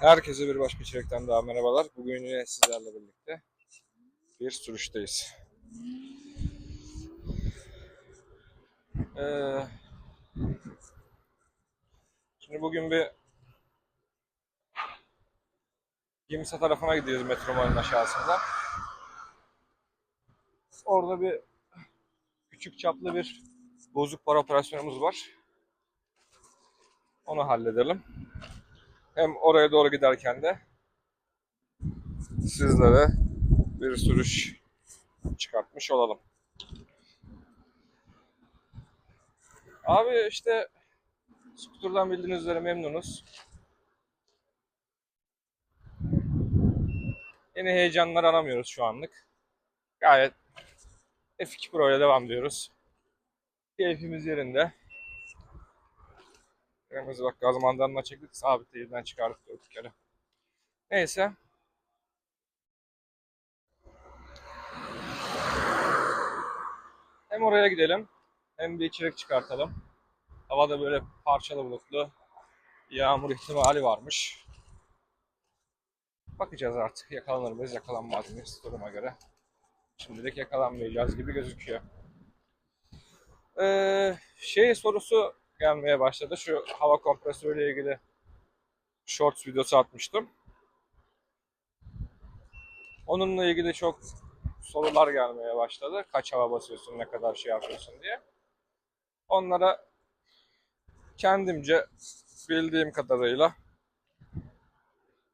Herkese bir başka içerikten daha merhabalar. Bugün yine sizlerle birlikte bir sürüşteyiz. Ee, şimdi bugün bir Gimsa tarafına gidiyoruz metromolün aşağısında. Orada bir küçük çaplı bir bozuk para operasyonumuz var. Onu halledelim. Hem oraya doğru giderken de sizlere bir sürüş çıkartmış olalım. Abi işte skuterdan bildiğiniz üzere memnunuz. Yeni heyecanlar aramıyoruz şu anlık. Gayet F2 Pro ile devam ediyoruz. Keyfimiz yerinde. Kırmızı bak gaz mandalına çektik. Sabit yerden çıkardık dört kere. Neyse. Hem oraya gidelim hem bir içerik çıkartalım. Havada böyle parçalı bulutlu yağmur ihtimali varmış. Bakacağız artık yakalanır mıyız yakalanmaz mıyız duruma göre. Şimdilik yakalanmayacağız gibi gözüküyor. Ee, şey sorusu gelmeye başladı. Şu hava kompresörüyle ilgili shorts videosu atmıştım. Onunla ilgili çok sorular gelmeye başladı. Kaç hava basıyorsun, ne kadar şey yapıyorsun diye. Onlara kendimce bildiğim kadarıyla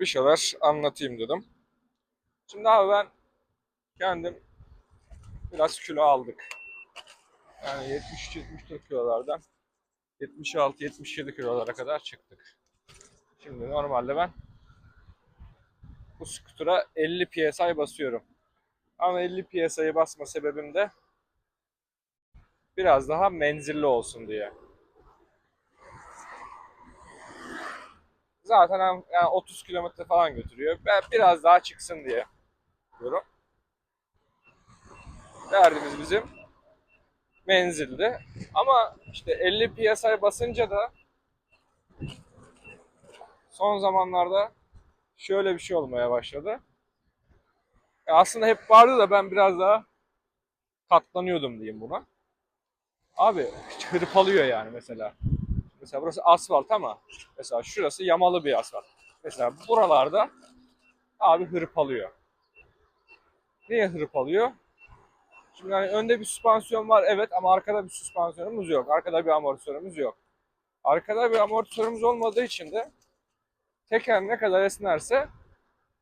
bir şeyler anlatayım dedim. Şimdi abi ben kendim biraz kilo aldık. Yani 73-74 kilolardan 76-77 kilolara kadar çıktık. Şimdi normalde ben bu skutura 50 psi basıyorum. Ama 50 psi'yi basma sebebim de biraz daha menzilli olsun diye. Zaten yani 30 kilometre falan götürüyor. Ben biraz daha çıksın diye diyorum. Derdimiz bizim menzildi. Ama işte 50 psi basınca da son zamanlarda şöyle bir şey olmaya başladı. Ya aslında hep vardı da ben biraz daha katlanıyordum diyeyim buna. Abi hırpalıyor yani mesela. Mesela burası asfalt ama mesela şurası yamalı bir asfalt. Mesela buralarda abi hırpalıyor. Niye hırpalıyor? Şimdi hani önde bir süspansiyon var evet ama arkada bir süspansiyonumuz yok. Arkada bir amortisörümüz yok. Arkada bir amortisörümüz olmadığı için de teker ne kadar esnerse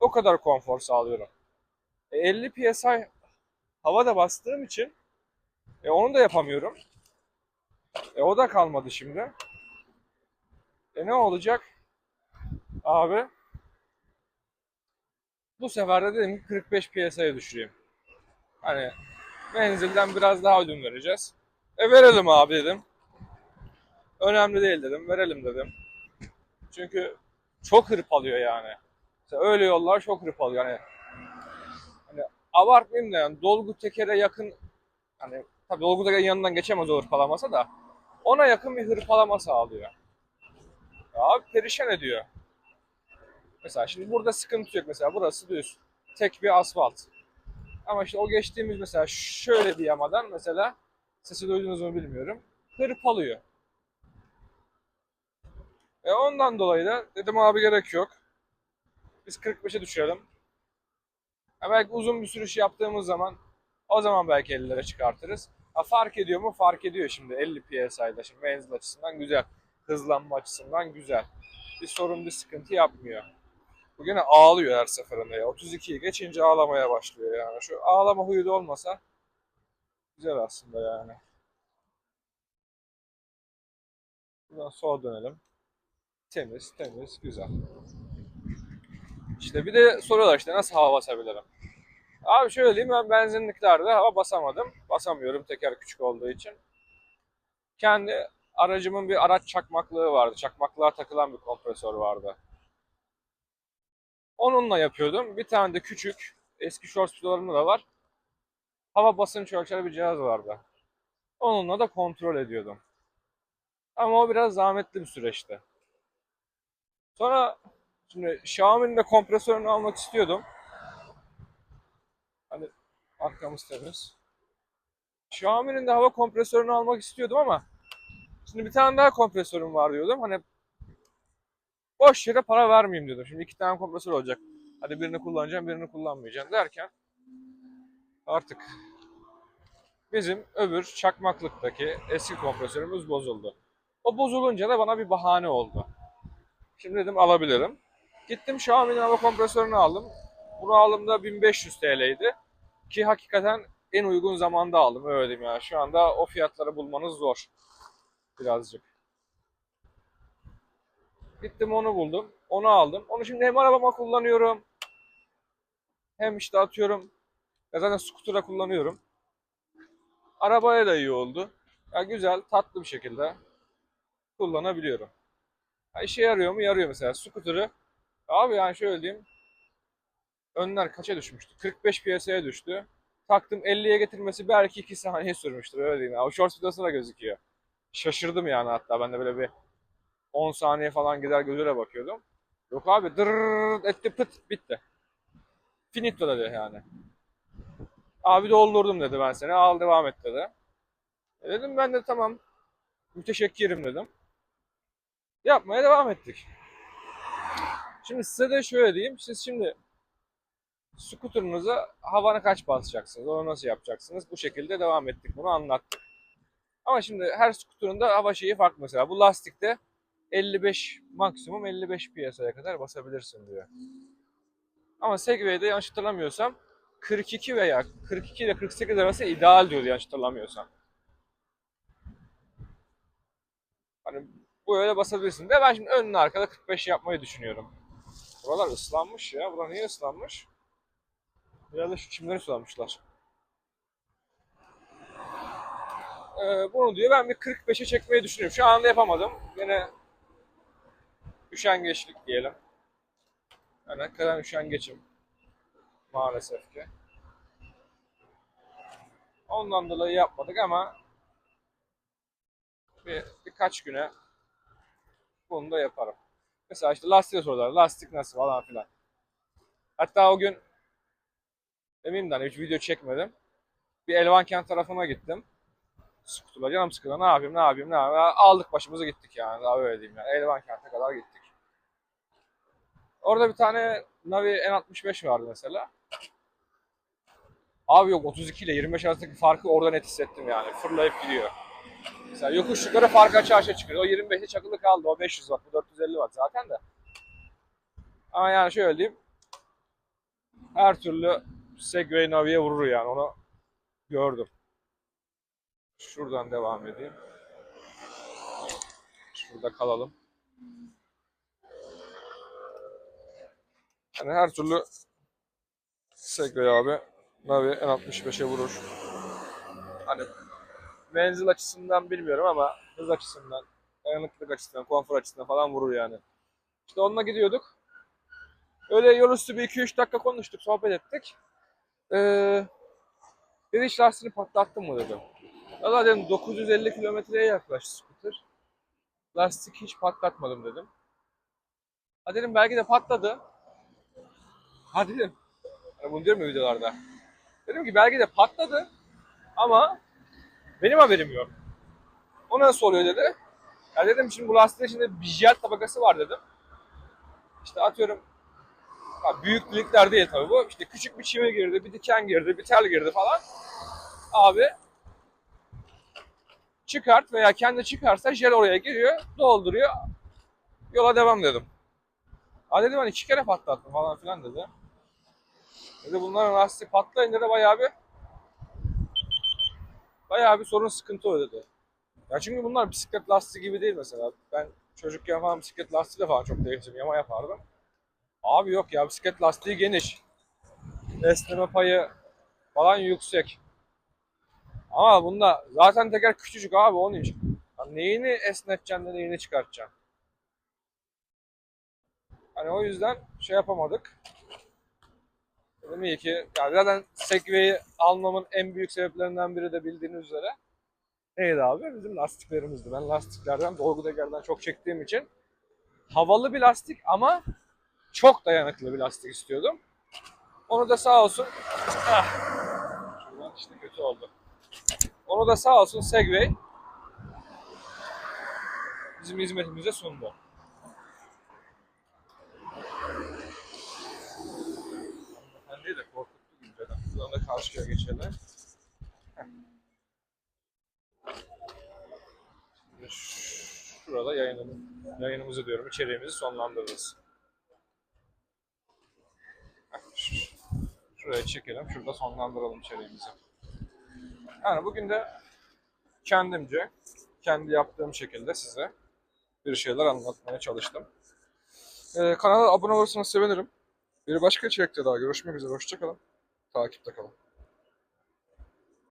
o kadar konfor sağlıyorum. E, 50 psi hava da bastığım için e, onu da yapamıyorum. E, o da kalmadı şimdi. E ne olacak? Abi bu sefer de dedim ki 45 psi'ye düşüreyim. Hani menzilden biraz daha ödün vereceğiz. E verelim abi dedim. Önemli değil dedim. Verelim dedim. Çünkü çok hırpalıyor yani. Mesela öyle yollar çok hırpalıyor. Yani hani abartmayayım da yani dolgu tekere yakın hani tabii dolgu tekerin yanından geçemez o hırpalamasa da ona yakın bir hırpalama sağlıyor. Ya abi perişan ediyor. Mesela şimdi burada sıkıntı yok. Mesela burası düz. Tek bir asfalt. Ama işte o geçtiğimiz mesela şöyle bir yamadan mesela sesi duydunuz mu bilmiyorum. Hırpalıyor. E ondan dolayı da dedim abi gerek yok. Biz 45'e düşürelim. Ha belki uzun bir sürüş yaptığımız zaman o zaman belki 50'lere çıkartırız. Ha fark ediyor mu? Fark ediyor şimdi 50 psi'da. Şimdi menzil açısından güzel. Hızlanma açısından güzel. Bir sorun bir sıkıntı yapmıyor. Bu gene ağlıyor her seferinde ya. 32'yi geçince ağlamaya başlıyor yani. Şu ağlama huyu da olmasa güzel aslında yani. Buradan sola dönelim. Temiz, temiz, güzel. İşte bir de soruyorlar işte nasıl hava basabilirim? Abi şöyle diyeyim ben benzinliklerde hava basamadım. Basamıyorum teker küçük olduğu için. Kendi aracımın bir araç çakmaklığı vardı. Çakmaklığa takılan bir kompresör vardı. Onunla yapıyordum. Bir tane de küçük eski shorts videolarımda da var. Hava basınç ölçer bir cihaz vardı. Onunla da kontrol ediyordum. Ama o biraz zahmetli bir süreçti. Sonra Şimdi Xiaomi'nin de kompresörünü almak istiyordum. Hani arkamız temiz. Xiaomi'nin de hava kompresörünü almak istiyordum ama şimdi bir tane daha kompresörüm var diyordum. Hani boş yere para vermeyeyim diyordum. Şimdi iki tane kompresör olacak. Hadi birini kullanacağım, birini kullanmayacağım derken artık bizim öbür çakmaklıktaki eski kompresörümüz bozuldu. O bozulunca da bana bir bahane oldu. Şimdi dedim alabilirim. Gittim Xiaomi'nin hava kompresörünü aldım. Bunu aldığımda 1500 TL'ydi. Ki hakikaten en uygun zamanda aldım öyle diyeyim ya. Şu anda o fiyatları bulmanız zor. Birazcık. Gittim onu buldum. Onu aldım. Onu şimdi hem arabama kullanıyorum. Hem işte atıyorum. Ya zaten scooter'a kullanıyorum. Arabaya da iyi oldu. Ya güzel, tatlı bir şekilde kullanabiliyorum. Ya işe yarıyor mu? Yarıyor mesela. Scooter'ı abi yani şöyle diyeyim. Önler kaça düşmüştü? 45 piyasaya düştü. Taktım 50'ye getirmesi belki 2 saniye sürmüştür öyle diyeyim. Ya. O shorts videosunda gözüküyor. Şaşırdım yani hatta ben de böyle bir 10 saniye falan gider gözüyle bakıyordum. Yok abi dırrrr etti pıt bitti. Finito dedi yani. Abi doldurdum dedi ben seni al devam et dedi. E dedim ben de tamam müteşekkirim dedim. Yapmaya devam ettik. Şimdi size de şöyle diyeyim. Siz şimdi skuterunuza havana kaç basacaksınız? Onu nasıl yapacaksınız? Bu şekilde devam ettik. Bunu anlattık. Ama şimdi her skuterun da hava şeyi farklı mesela. Bu lastikte 55 maksimum 55 piyasaya kadar basabilirsin diyor. Ama Segway'de yanlış hatırlamıyorsam 42 veya 42 ile 48 arası ideal diyordu yanlış hatırlamıyorsam. Hani bu öyle basabilirsin de ben şimdi önüne arkada 45 yapmayı düşünüyorum. Buralar ıslanmış ya. Bura niye ıslanmış? Da şu çimleri sulamışlar. Ee, bunu diyor ben bir 45'e çekmeyi düşünüyorum. Şu anda yapamadım. Yine üşengeçlik diyelim. Yani hakikaten üşengeçim. Maalesef ki. Ondan dolayı yapmadık ama bir, birkaç güne bunu da yaparım. Mesela işte lastiğe sorular. Lastik nasıl falan filan. Hatta o gün demeyeyim de hani hiç video çekmedim. Bir Elvankent tarafına gittim. Skuturla canım sıkıldı. Ne yapayım, ne yapayım, ne yapayım. Aldık başımıza gittik yani. Daha öyle diyeyim yani. Elvankent'e kadar gittik. Orada bir tane Navi N65 vardı mesela. Abi yok 32 ile 25 arasındaki farkı orada net hissettim yani. Fırlayıp gidiyor. Mesela yokuş yukarı fark açı aşağı çıkıyor. O 25'te çakılı kaldı. O 500 watt. Bu 450 watt zaten de. Ama yani şöyle diyeyim. Her türlü Segway Navi'ye vurur yani. Onu gördüm. Şuradan devam edeyim. Şurada kalalım. Yani her türlü Segway abi Navi N65'e vurur. Hani menzil açısından bilmiyorum ama hız açısından, dayanıklılık açısından, konfor açısından falan vurur yani. İşte onunla gidiyorduk. Öyle yol üstü bir 2-3 dakika konuştuk, sohbet ettik. Ee, dedi hiç lastiğini patlattın mı dedim. Valla dedim 950 kilometreye yaklaştı scooter. Lastik hiç patlatmadım dedim. Ha dedim belki de patladı. Ha dedim. Hani bunu diyorum ya videolarda. Dedim ki belki de patladı ama benim haberim yok. O nasıl dedi. Ya dedim şimdi bu lastiğin içinde jel tabakası var dedim. İşte atıyorum ya büyük delikler değil tabii bu. İşte küçük bir çivi girdi, bir diken girdi, bir tel girdi falan. Abi çıkart veya kendi çıkarsa jel oraya giriyor, dolduruyor. Yola devam dedim. Ha dedim hani iki kere patlattım falan filan dedi. Dedi bunların lastiği patlayınca da bayağı bir bayağı bir sorun sıkıntı o dedi. Ya çünkü bunlar bisiklet lastiği gibi değil mesela. Ben çocukken falan bisiklet lastiği de falan çok değiştim. Yama yapardım. Abi yok ya bisiklet lastiği geniş. Esneme payı falan yüksek. Ama bunda zaten teker küçücük abi onun için. Ya neyini esneteceksin de neyini çıkartacaksın. Hani o yüzden şey yapamadık. Dedim iyi ki yani zaten Segway'i almamın en büyük sebeplerinden biri de bildiğiniz üzere neydi abi? Bizim lastiklerimizdi. Ben lastiklerden, dolgu tekerden çok çektiğim için havalı bir lastik ama çok dayanıklı bir lastik istiyordum. Onu da sağ olsun ah, işte kötü oldu. Onu da sağ olsun Segway bizim hizmetimize sundu. Karşıya geçelim. Şimdi Şurada yayınımı, yayınımızı diyorum, içeriğimizi sonlandırırız. Şuraya çekelim, şurada sonlandıralım içeriğimizi. Yani bugün de kendimce, kendi yaptığım şekilde size bir şeyler anlatmaya çalıştım. Ee, kanala abone olursanız sevinirim. Bir başka içerikte daha görüşmek üzere. Hoşçakalın. Takipte kalın.